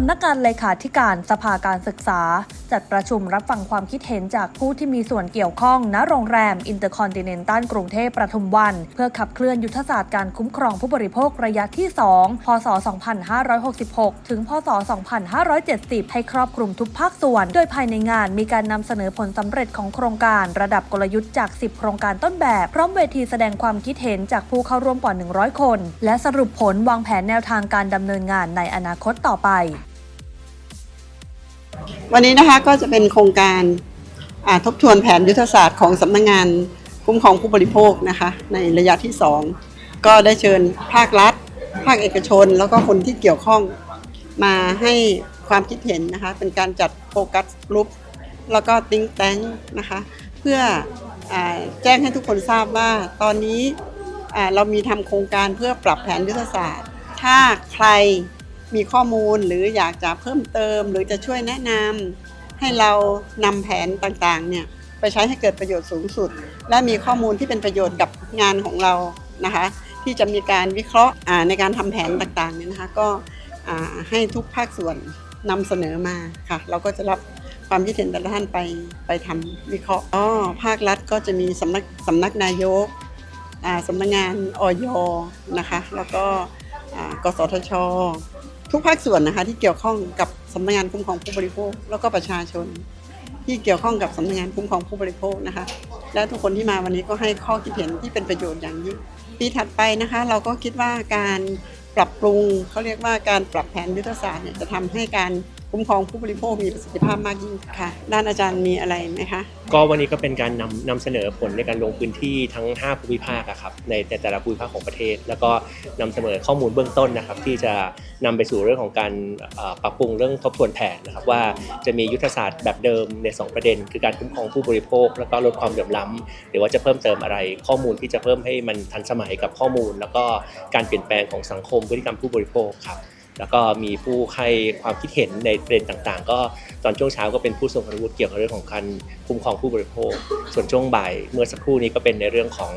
สำนักงานเลขาธิการสภาการศึกษา จัดประชุมรับฟังความคิดเห็นจากผู้ที่มีส่วนเกี่ยวข้องณโรงแรมอินเตอร์คอนติเนนตัลกรุงเทพประทุมวัน เพื่อขับเคลื่อนยุทธศาสตร์การคุ้มครองผู้บริโภคระยะที่ 2 พศ 2566 ถึง พศ 2570 ให้ครอบคลุมทุกภาคส่วน โดยภายในงานมีการนำเสนอผลสำเร็จของโครงการระดับกลยุทธ์จาก 10 โครงการต้นแบบ พร้อมเวทีแสดงความคิดเห็นจากผู้เข้าร่วมกว่า 100 คน และสรุปผลวางแผนแนวทางการดำเนินงานในอนาคตต่อไป วันนี้นะคะก็จะเป็นโครงการทบทวนแผนยุทธศาสตร์ของสำนักงานคุ้มครองผู้บริโภคนะคะในระยะที่ 2 ก็ได้เชิญภาครัฐ ภาคเอกชน แล้วก็คนที่เกี่ยวข้องมาให้ความคิดเห็นนะคะเป็นการจัดโฟกัสกลุ่มแล้วก็ติ้งแตงนะคะเพื่ออแจ้งให้ทุกคนทราบว่าตอนนี้เรามีทำโครงการเพื่อปรับแผนยุทธศาสตร์ ถ้าใคร มีข้อมูลหรืออยากจะเพิ่มเติม หรือจะช่วยแนะนำให้เรานำแผนต่างๆเนี่ยไปใช้ให้เกิดประโยชน์สูงสุด และมีข้อมูลที่เป็นประโยชน์กับงานของเรานะคะ ที่จะมีการวิเคราะห์ในการทำแผนต่างๆเนี่ยนะคะก็ให้ทุกภาคส่วนนำเสนอมาค่ะ เราก็จะรับความคิดเห็นแต่ละท่านไปไปทำวิเคราะห์อ๋อภาครัฐก็จะมีสำนักสำนักนายกสำนักงานออยนะคะ แล้วก็กสทช ทุกภาคส่วนนะคะที่เกี่ยวข้องกับสำนักงานคุ้มครองผู้บริโภค แล้วก็ประชาชน ที่เกี่ยวข้องกับสำนักงานคุ้มครองผู้บริโภคนะคะ และทุกคนที่มาวันนี้ก็ให้ข้อคิดเห็นที่เป็นประโยชน์อย่างยิ่งปีถัดไปนะคะ เราก็คิดว่าการปรับปรุงเขาเรียกว่าการปรับแผนยุทธศาสตร์เนี่ยจะทำให้การ คุ้มครองผู้บริโภคมีประสิทธิภาพมากยิ่งค่ะ ด้านอาจารย์มีอะไรไหมคะ ก็วันนี้ก็เป็นการนำนำเสนอผลในการลงพื้นที่ทั้ง 5 ภูมิภาคอะครับในแต่ละภูมิภาคของประเทศ แล้วก็นำเสนอข้อมูลเบื้องต้นนะครับ ที่จะนำไปสู่เรื่องของการเอ่อปรับปรุงเรื่องทบทวนแผนนะครับว่าจะมียุทธศาสตร์แบบเดิมใน 2 ประเด็น คือการคุ้มครองผู้บริโภค แล้วก็ลดความเหลื่อมล้ำหรือว่าจะเพิ่มเติมอะไรข้อมูลที่จะเพิ่มให้มันทันสมัยกับข้อมูล แล้วก็การเปลี่ยนแปลงของสังคมพฤติกรรมผู้บริโภคครับ แล้วก็มีผู้ให้ความคิดเห็นในประเด็นต่างๆ ก็ตอนช่วงเช้าก็เป็นผู้ทรงคุณวุฒิเกี่ยวกับเรื่องของการคุ้มครองผู้บริโภค ส่วนช่วงบ่ายเมื่อสักครู่นี้ก็เป็นในเรื่องของ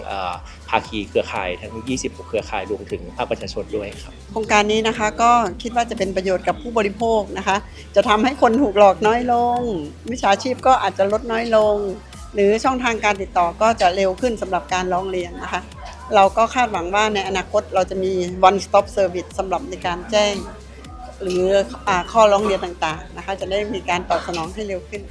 ภาคีเครือข่ายทั้ง26เครือข่ายรวมถึงภาคประชาชนด้วยครับ โครงการนี้นะคะก็คิดว่าจะเป็นประโยชน์กับผู้บริโภคนะคะ จะทำให้คนถูกหลอกน้อยลงวิชาชีพก็อาจจะลดน้อยลง หรือช่องทางการติดต่อก็จะเร็วขึ้นสำหรับการร้องเรียนนะคะ เราก็คาดหวังว่าในอนาคตเราจะมี one stop service สำหรับในการแจ้ง หรืออข้อร้องเรียนต่างๆนะคะจะได้มีการตอบสนองให้เร็วขึ้น